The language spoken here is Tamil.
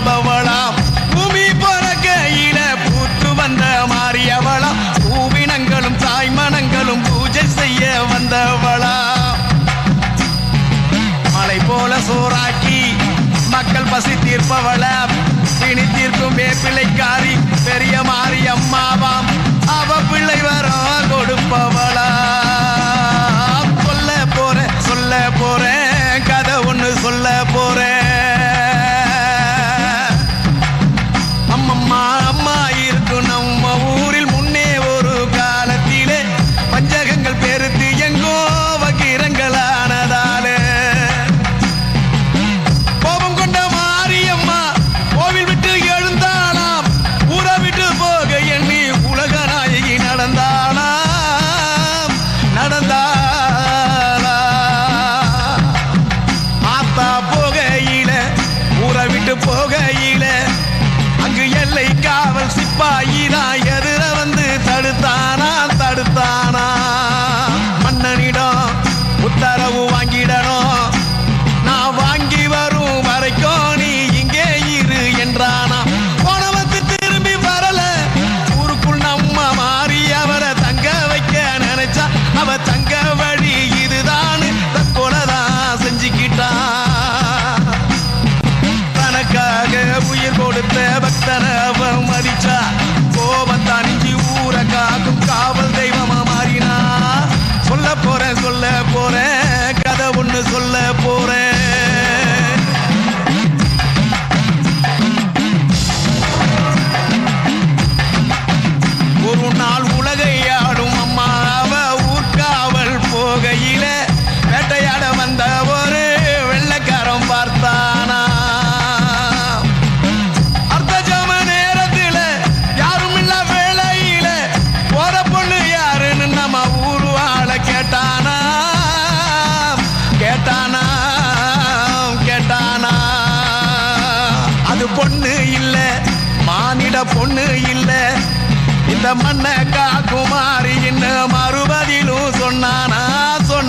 வாழ்பவளாம். பூமி பறக்கையில பூத்து வந்த மாறியவளாம் பூவினங்களும் தாய்மனங்களும் பூஜை செய்ய வந்தவளா மலை போல சோறாக்கி மக்கள் பசி தீர்ப்பவள பிணி தீர்க்கும் வேப்பிலைக்காரி பெரிய உயிர் கொடுத்த பக்தனை அவன் மதிச்சா பொண்ணு இல்ல. இந்த மண்ணக்கா குமாரி இன்னும் மறுபதிலும் சொன்னானா? சொன்ன